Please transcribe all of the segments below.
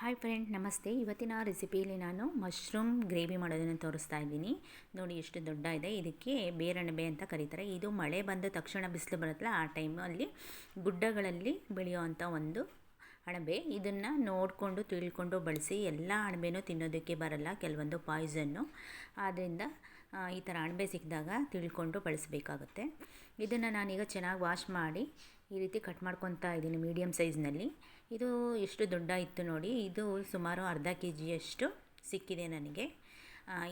Hi friend ನಮಸ್ತೆ. ಇವತ್ತಿನ ರೆಸಿಪಿಯಲ್ಲಿ ನಾನು ಮಶ್ರೂಮ್ ಗ್ರೇವಿ ಮಾಡೋದನ್ನು ತೋರಿಸ್ತಾ ಇದ್ದೀನಿ. ನೋಡಿ ಎಷ್ಟು ದೊಡ್ಡ ಇದೆ ಇದಕ್ಕೆ ಬೇರಣಿಬೆ ಅಂತ ಕರೀತಾರೆ. ಇದು ಮಳೆ ಬಂದ ತಕ್ಷಣ ಬಿಸಿಲು ಬರುತ್ತಲ್ಲ, ಆ ಟೈಮಲ್ಲಿ ಗುಡ್ಡಗಳಲ್ಲಿ ಬೆಳೆಯುವಂಥ ಒಂದು ಅಣಬೆ. ಇದನ್ನು ನೋಡಿಕೊಂಡು, ತಿಳ್ಕೊಂಡು, ಬಳಸಿ ಎಲ್ಲ ಅಣಬೆನೂ ತಿನ್ನೋದಕ್ಕೆ ಬರಲ್ಲ, ಕೆಲವೊಂದು ಪಾಯ್ಸನ್ನು ಆದ್ದರಿಂದ ಈ ಥರ ಅಣಬೆ ಸಿಕ್ಕಿದಾಗ ತಿಳ್ಕೊಂಡು ಬಳಸಬೇಕಾಗುತ್ತೆ. ಇದನ್ನು ನಾನೀಗ ಚೆನ್ನಾಗಿ ವಾಶ್ ಮಾಡಿ ಈ ರೀತಿ ಕಟ್ ಮಾಡ್ಕೊತಾ ಇದ್ದೀನಿ ಮೀಡಿಯಮ್ ಸೈಜ್ನಲ್ಲಿ ಇದು ಎಷ್ಟು ದೊಡ್ಡ ಇತ್ತು ನೋಡಿ, ಇದು ಸುಮಾರು ಅರ್ಧ ಕೆ ಜಿಯಷ್ಟು ಸಿಕ್ಕಿದೆ ನನಗೆ.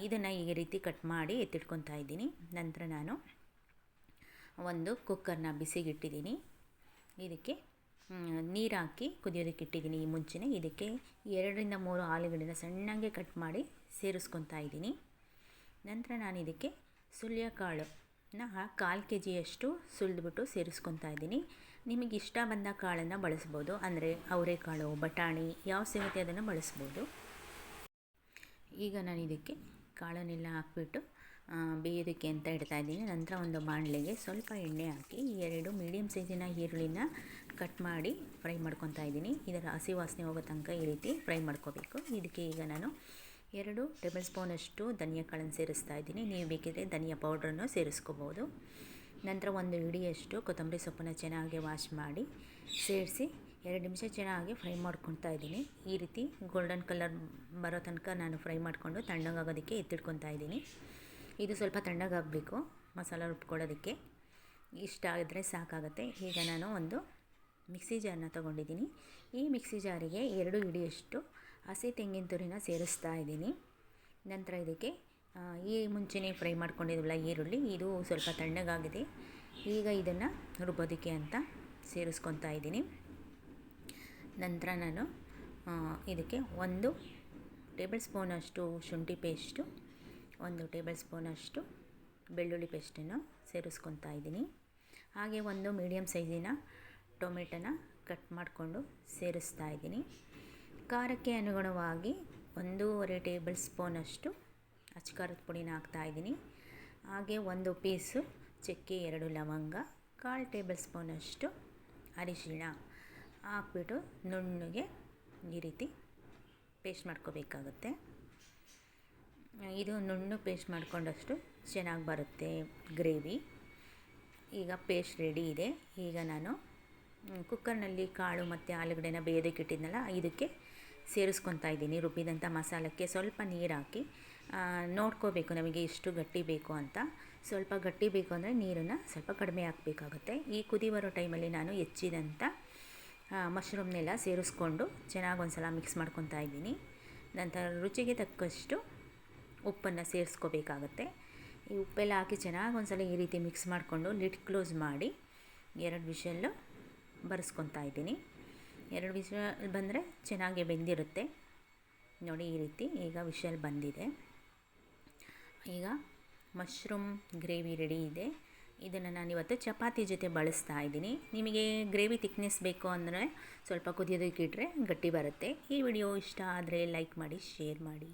ಇದನ್ನು ಈ ರೀತಿ ಕಟ್ ಮಾಡಿ ಎತ್ತಿಟ್ಕೊತಾ ಇದ್ದೀನಿ. ನಂತರ ನಾನು ಒಂದು ಕುಕ್ಕರ್ನ ಬಿಸಿಗಿಟ್ಟಿದ್ದೀನಿ. ಇದಕ್ಕೆ ನೀರು ಹಾಕಿ ಕುದಿಯೋದಕ್ಕೆ ಇಟ್ಟಿದ್ದೀನಿ ಈ ಮುಂಚೆನೇ. ಇದಕ್ಕೆ ಎರಡರಿಂದ ಮೂರು ಆಲೂಗಡ್ಡೆನ ಸಣ್ಣಗೆ ಕಟ್ ಮಾಡಿ ಸೇರಿಸ್ಕೊತಾ ಇದ್ದೀನಿ. ನಂತರ ನಾನು ಇದಕ್ಕೆ ಸುಳ್ಯ ಕಾಳನ್ನ ಕಾಲು ಕೆ ಜಿಯಷ್ಟು ಸುಲಿದ್ಬಿಟ್ಟು ಸೇರಿಸ್ಕೊತಾ ಇದ್ದೀನಿ. ನಿಮಗೆ ಇಷ್ಟ ಬಂದ ಕಾಳನ್ನು ಬಳಸ್ಬೋದು. ಅಂದರೆ ಅವರೆಕಾಳು, ಬಟಾಣಿ ಯಾವ ಸಿಗುತ್ತೆ ಅದನ್ನು ಬಳಸ್ಬೋದು. ಈಗ ನಾನು ಇದಕ್ಕೆ ಕಾಳನ್ನೆಲ್ಲ ಹಾಕ್ಬಿಟ್ಟು ಬೇಯೋದಕ್ಕೆ ಅಂತ ಇಡ್ತಾ ಇದ್ದೀನಿ. ನಂತರ ಒಂದು ಬಾಣಲೆಗೆ ಸ್ವಲ್ಪ ಎಣ್ಣೆ ಹಾಕಿ ಎರಡು ಮೀಡಿಯಮ್ ಸೈಜಿನ ಈರುಳ್ಳಿನ ಕಟ್ ಮಾಡಿ ಫ್ರೈ ಮಾಡ್ಕೊತಾ ಇದ್ದೀನಿ. ಇದರ ಹಸಿ ವಾಸನೆ ಹೋಗೋ ತನಕ ಈ ರೀತಿ ಫ್ರೈ ಮಾಡ್ಕೋಬೇಕು. ಇದಕ್ಕೆ ಈಗ ನಾನು ಎರಡು ಟೇಬಲ್ ಸ್ಪೂನಷ್ಟು ಧನಿಯಾ ಕಾಳನ್ನು ಸೇರಿಸ್ತಾ ಇದ್ದೀನಿ. ನೀವು ಬೇಕಿದ್ರೆ ಧನಿಯಾ ಪೌಡ್ರನ್ನು ಸೇರಿಸ್ಕೋಬೋದು. ನಂತರ ಒಂದು ಹಿಡಿಯಷ್ಟು ಕೊತ್ತಂಬರಿ ಸೊಪ್ಪನ್ನು ಚೆನ್ನಾಗಿ ವಾಶ್ ಮಾಡಿ, ಸೇರಿಸಿ ಎರಡು ನಿಮಿಷ ಚೆನ್ನಾಗಿ ಫ್ರೈ ಮಾಡ್ಕೊತಾ ಇದ್ದೀನಿ. ಈ ರೀತಿ ಗೋಲ್ಡನ್ ಕಲರ್ ಬರೋ ತನಕ ನಾನು ಫ್ರೈ ಮಾಡಿಕೊಂಡು ತಣ್ಣಗಾಗೋದಕ್ಕೆ ಎತ್ತಿಟ್ಕೊತಾ ಇದ್ದೀನಿ. ಇದು ಸ್ವಲ್ಪ ತಣ್ಣಗಾಗಬೇಕು, ಮಸಾಲ ರುಬ್ಕೊಳ್ಳೋದಕ್ಕೆ. ಇಷ್ಟ ಆಗಿದ್ರೆ ಸಾಕಾಗುತ್ತೆ. ಈಗ ನಾನು ಒಂದು ಮಿಕ್ಸಿ ಜಾರನ್ನ ತೊಗೊಂಡಿದ್ದೀನಿ. ಈ ಮಿಕ್ಸಿ ಜಾರಿಗೆ ಎರಡು ಹಿಡಿಯಷ್ಟು ಹಸಿ ತೆಂಗಿನ ತುರಿನ ಸೇರಿಸ್ತಾ ಇದ್ದೀನಿ. ನಂತರ ಇದಕ್ಕೆ ಈ ಮುಂಚೆನೇ ಫ್ರೈ ಮಾಡ್ಕೊಂಡಿದ್ವಲ್ಲ ಈರುಳ್ಳಿ. ಇದು ಸ್ವಲ್ಪ ತಣ್ಣಗಾಗಿದೆ. ಈಗ ಇದನ್ನು ರುಬ್ಬೋದಕ್ಕೆ ಅಂತ ಸೇರಿಸ್ಕೊತಾ ಇದ್ದೀನಿ. ನಂತರ ನಾನು ಇದಕ್ಕೆ ಒಂದು ಟೇಬಲ್ ಸ್ಪೂನಷ್ಟು ಶುಂಠಿ ಪೇಸ್ಟು, ಒಂದು ಟೇಬಲ್ ಸ್ಪೂನಷ್ಟು ಬೆಳ್ಳುಳ್ಳಿ ಪೇಸ್ಟನ್ನು ಸೇರಿಸ್ಕೊತಾ ಇದ್ದೀನಿ. ಹಾಗೆ ಒಂದು ಮೀಡಿಯಮ್ ಸೈಜಿನ ಟೊಮೆಟೊನ ಕಟ್ ಮಾಡಿಕೊಂಡು ಸೇರಿಸ್ತಾ ಇದ್ದೀನಿ. ಖಾರಕ್ಕೆ ಅನುಗುಣವಾಗಿ ಒಂದೂವರೆ ಟೇಬಲ್ ಸ್ಪೂನಷ್ಟು ಅಚ್ಕಾರದ ಪುಡಿನ ಹಾಕ್ತಾಯಿದ್ದೀನಿ ಹಾಗೆ ಒಂದು ಪೀಸು ಚಕ್ಕೆ, ಎರಡು ಲವಂಗ, ಕಾಲು ಟೇಬಲ್ ಸ್ಪೂನಷ್ಟು ಅರಿಶಿಣ ಹಾಕ್ಬಿಟ್ಟು ನುಣ್ಣಗೆ ಈ ರೀತಿ ಪೇಸ್ಟ್ ಮಾಡ್ಕೋಬೇಕಾಗುತ್ತೆ. ಇದು ನುಣ್ಣು ಪೇಸ್ಟ್ ಮಾಡಿಕೊಂಡಷ್ಟು ಚೆನ್ನಾಗಿ ಬರುತ್ತೆ ಗ್ರೇವಿ. ಈಗ ಪೇಸ್ಟ್ ರೆಡಿ ಇದೆ. ಈಗ ನಾನು ಕುಕ್ಕರ್ನಲ್ಲಿ ಕಾಳು ಮತ್ತು ಆಲೂಗಡ್ಡೆನ ಬೇಯೋದಕ್ಕೆ ಇಟ್ಟಿದ್ನಲ್ಲ, ಇದಕ್ಕೆ ಸೇರಿಸ್ಕೊತಾ ಇದ್ದೀನಿ ರುಬ್ಬಿದಂಥ ಮಸಾಲಕ್ಕೆ. ಸ್ವಲ್ಪ ನೀರು ಹಾಕಿ ನೋಡ್ಕೋಬೇಕು ನಮಗೆ ಎಷ್ಟು ಗಟ್ಟಿ ಬೇಕು ಅಂತ. ಸ್ವಲ್ಪ ಗಟ್ಟಿ ಬೇಕು ಅಂದರೆ ನೀರನ್ನು ಸ್ವಲ್ಪ ಕಡಿಮೆ ಹಾಕಬೇಕಾಗುತ್ತೆ. ಈ ಕುದಿ ಬರೋ ಟೈಮಲ್ಲಿ ನಾನು ಹೆಚ್ಚಿದಂಥ ಮಶ್ರೂಮ್ನೆಲ್ಲ ಸೇರಿಸ್ಕೊಂಡು ಚೆನ್ನಾಗಿ ಒಂದು ಸಲ ಮಿಕ್ಸ್ ಮಾಡ್ಕೊತಾ ಇದ್ದೀನಿ. ನಂತರ ರುಚಿಗೆ ತಕ್ಕಷ್ಟು ಉಪ್ಪನ್ನು ಸೇರಿಸ್ಕೋಬೇಕಾಗತ್ತೆ. ಈ ಉಪ್ಪೆಲ್ಲ ಹಾಕಿ ಚೆನ್ನಾಗಿ ಒಂದು ಸಲ ಈ ರೀತಿ ಮಿಕ್ಸ್ ಮಾಡಿಕೊಂಡು ಲಿಡ್ ಕ್ಲೋಸ್ ಮಾಡಿ ಎರಡು ವಿಷಲ್ಲು ಬರೆಸ್ಕೊತಾ ಇದ್ದೀನಿ. ಎರಡು ವಿಷಲ್ ಬಂದರೆ ಚೆನ್ನಾಗಿ ಬೆಂದಿರುತ್ತೆ. ನೋಡಿ ಈ ರೀತಿ ಈಗ ವಿಷಲ್ ಬಂದಿದೆ. ಈಗ ಮಶ್ರೂಮ್ ಗ್ರೇವಿ ರೆಡಿ ಇದೆ. ಇದನ್ನು ನಾನು ಇವತ್ತು ಚಪಾತಿ ಜೊತೆ ಬಳಸ್ತಾ ಇದ್ದೀನಿ. ನಿಮಗೆ ಗ್ರೇವಿ ತಿಕ್ನೆಸ್ ಬೇಕು ಅಂದರೆ ಸ್ವಲ್ಪ ಕುದಿಯೋದಿಕ್ಕೆ ಇಟ್ಟರೆ ಗಟ್ಟಿ ಬರುತ್ತೆ. ಈ ವಿಡಿಯೋ ಇಷ್ಟ ಆದರೆ ಲೈಕ್ ಮಾಡಿ, ಶೇರ್ ಮಾಡಿ.